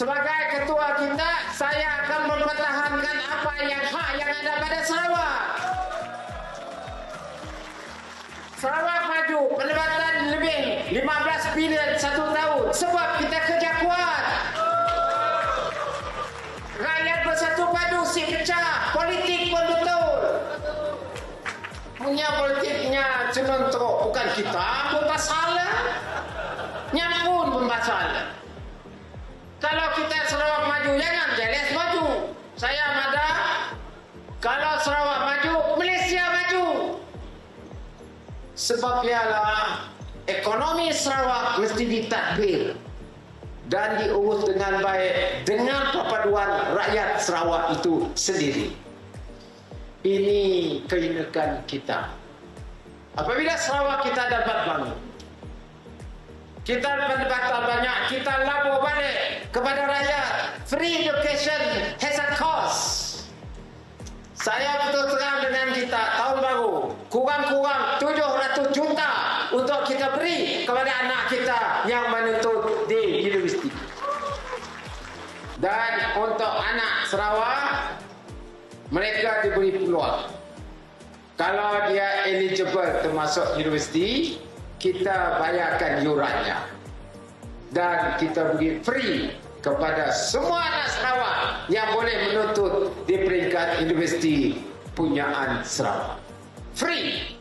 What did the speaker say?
Sebagai ketua kita, saya akan mempertahankan apa yang hak yang ada pada Sarawak. Sarawak maju pendapatan lebih 15 bilion satu tahun sebab kita kerja kuat. Rakyat bersatu padu si pecah, politik pun betul. Punya politiknya cuma teruk, bukan kita pun pasal. Nyampun pun pasal. Kalau kita Sarawak maju, jangan jelas maju. Saya mada. Kalau Sarawak maju, Malaysia maju. Sebab ialah ekonomi Sarawak mesti ditadbir dan diurus dengan baik dengan perpaduan rakyat Sarawak itu sendiri. Ini keinakan kita. Apabila Sarawak kita dapat bangun, kita pendapatan banyak, kita labur balik kepada rakyat. Free education has a cost. Saya betul terang dengan kita tahun baru kurang-kurang 700 juta untuk kita beri kepada anak kita yang menuntut di universiti. Dan untuk anak Sarawak mereka diberi peluang. Kalau dia eligible termasuk universiti, kita bayarkan yurannya. Dan kita beri free kepada semua anak Sarawak yang boleh menuntut di peringkat universiti punyaan Sarawak. Free.